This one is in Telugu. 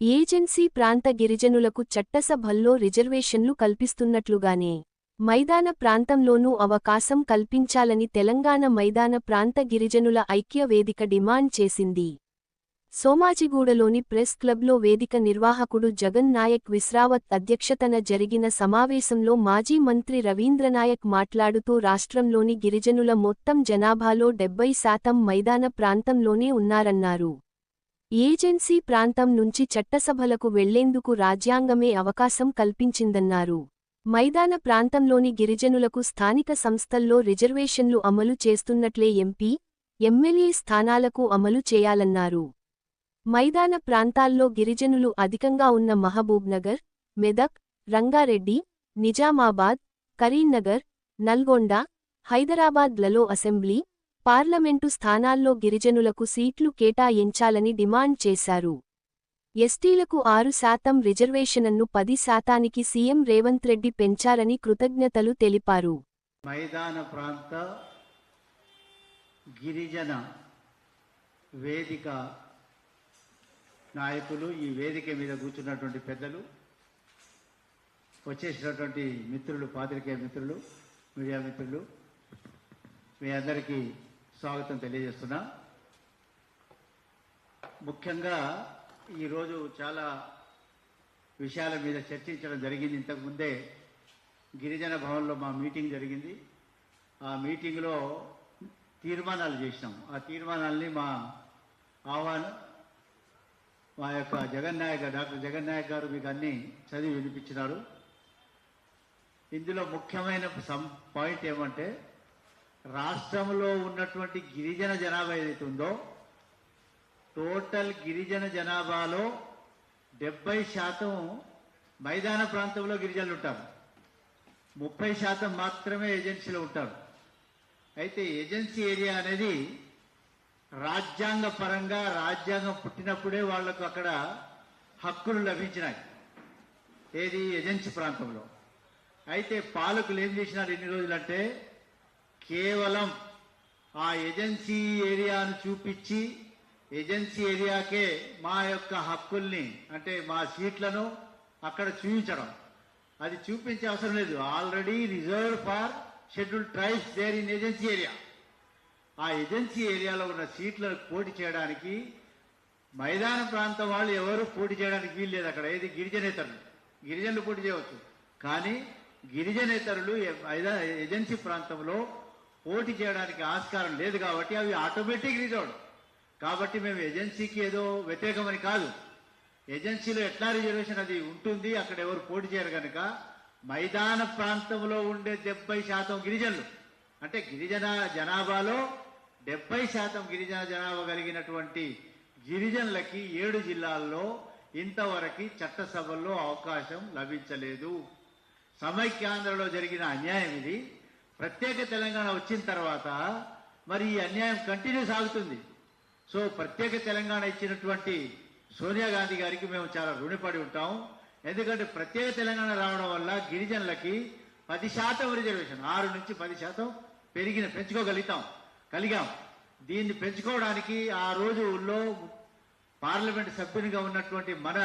ఏజెన్సీ ప్రాంత గిరిజనులకు చట్టసభల్లో రిజర్వేషన్లు కల్పిస్తున్నట్లుగానే మైదాన ప్రాంతంలోనూ అవకాశం కల్పించాలని తెలంగాణ మైదాన ప్రాంత గిరిజనుల ఐక్య వేదిక డిమాండ్ చేసింది. సోమాజిగూడలోని ప్రెస్ క్లబ్లో వేదిక నిర్వాహకుడు జగన్ నాయక్ విశ్రావత్ అధ్యక్షతన జరిగిన సమావేశంలో మాజీ మంత్రి రవీంద్రనాయక్ మాట్లాడుతూ రాష్ట్రంలోని గిరిజనుల మొత్తం జనాభాలో డెబ్బై శాతం మైదాన ప్రాంతంలోనే ఉన్నారన్నారు. ఏజెన్సీ ప్రాంతం నుంచి చట్టసభలకు వెళ్ళేందుకు రాజ్యాంగమే అవకాశం కల్పించిందన్నారు. మైదాన ప్రాంతంలోని గిరిజనులకు స్థానిక సంస్థల్లో రిజర్వేషన్లు అమలు చేస్తున్నట్లే ఎంపీ ఎమ్మెల్యే స్థానాలకు అమలు చేయాలన్నారు. మైదాన ప్రాంతాల్లో గిరిజనులు అధికంగా ఉన్న మహబూబ్నగర్ మెదక్ రంగారెడ్డి నిజామాబాద్ కరీంనగర్ నల్గొండ హైదరాబాద్లలో అసెంబ్లీ పార్లమెంటు స్థానాల్లో గిరిజనులకు సీట్లు కేటాయించాలని డిమాండ్ చేశారు. ఎస్టీలకు ఆరు శాతం రిజర్వేషనన్ను పది శాతానికి సీఎం రేవంత్ రెడ్డి పెంచారని కృతజ్ఞతలు తెలిపారు. మైదాన ప్రాంత గిరిజన వేదిక నాయకులు ఈ వేదిక మీద కూర్చున్నటువంటి పెద్దలు వచ్చేసినటువంటి మిత్రులు పాత్రికేయ మిత్రులు మీడియా మిత్రులు మీ అందరికీ స్వాగతం తెలియజేస్తున్నా. ముఖ్యంగా ఈరోజు చాలా విషయాల మీద చర్చించడం జరిగింది. ఇంతకుముందే గిరిజన భవన్లో మా మీటింగ్ జరిగింది. ఆ మీటింగ్లో తీర్మానాలు చేసినాం. ఆ తీర్మానాల్ని మా ఆహ్వానం మా యొక్క జగన్నాయక్ డాక్టర్ జగన్నాయక్ గారు మీకు అన్ని చదివి వినిపించినారు. ఇందులో ముఖ్యమైన సం పాయింట్ ఏమంటే రాష్ట్రంలో ఉన్నటువంటి గిరిజన జనాభా ఏదైతే ఉందో టోటల్ గిరిజన జనాభాలో డెబ్బై శాతం మైదాన ప్రాంతంలో గిరిజనులు ఉంటారు. ముప్పై శాతం మాత్రమే ఏజెన్సీలో ఉంటారు. అయితే ఏజెన్సీ ఏరియా అనేది రాజ్యాంగ పరంగా రాజ్యాంగం పుట్టినప్పుడే వాళ్ళకు అక్కడ హక్కులు లభించినాయి. ఏది? ఏజెన్సీ ప్రాంతంలో. అయితే పాలకులు ఏం చేసినారు ఎన్ని రోజులంటే కేవలం ఆ ఏజెన్సీ ఏరియాను చూపించి ఏజెన్సీ ఏరియాకే మా యొక్క హక్కుల్ని అంటే మా సీట్లను అక్కడ చూపించడం అది చూపించే అవసరం లేదు. Already reserve for schedule tribes there in agency area ఆ ఏజెన్సీ ఏరియాలో ఉన్న సీట్లను పోటీ చేయడానికి మైదాన ప్రాంతం వాళ్ళు ఎవరు పోటీ చేయడానికి వీలు లేదు అక్కడ. ఏది? గిరిజనేతరులు. గిరిజనులు పోటీ చేయవచ్చు. కానీ గిరిజనేతరులు మైదా- ఏజెన్సీ ప్రాంతంలో పోటీ చేయడానికి ఆస్కారం లేదు కాబట్టి అవి ఆటోమేటిక్ రిజర్వ్డ్ కాబట్టి మేము ఏజెన్సీకి ఏదో వ్యతిరేకమని కాదు. ఏజెన్సీలో ఎట్లా రిజర్వేషన్ అది ఉంటుంది అక్కడ ఎవరు పోటీ చేయరు కనుక మైదాన ప్రాంతంలో ఉండే డెబ్బై శాతం గిరిజనులు. అంటే గిరిజన జనాభాలో డెబ్బై శాతం గిరిజన జనాభా కలిగినటువంటి గిరిజనులకి ఏడు జిల్లాల్లో ఇంతవరకు చట్టసభల్లో అవకాశం లభించలేదు. సమైక్యాంధ్రలో జరిగిన అన్యాయం ఇది. ప్రత్యేక తెలంగాణ వచ్చిన తర్వాత మరి ఈ అన్యాయం కంటిన్యూ సాగుతుంది. సో ప్రత్యేక తెలంగాణ ఇచ్చినటువంటి సోనియా గాంధీ గారికి మేము చాలా రుణపడి ఉంటాం. ఎందుకంటే ప్రత్యేక తెలంగాణ రావడం వల్ల గిరిజనులకి పది శాతం రిజర్వేషన్ ఆరు నుంచి పది శాతం పెరిగిన పెంచుకోగలుగుతాం కలిగాం. దీన్ని పెంచుకోవడానికి ఆ రోజుల్లో పార్లమెంట్ సభ్యునిగా ఉన్నటువంటి మన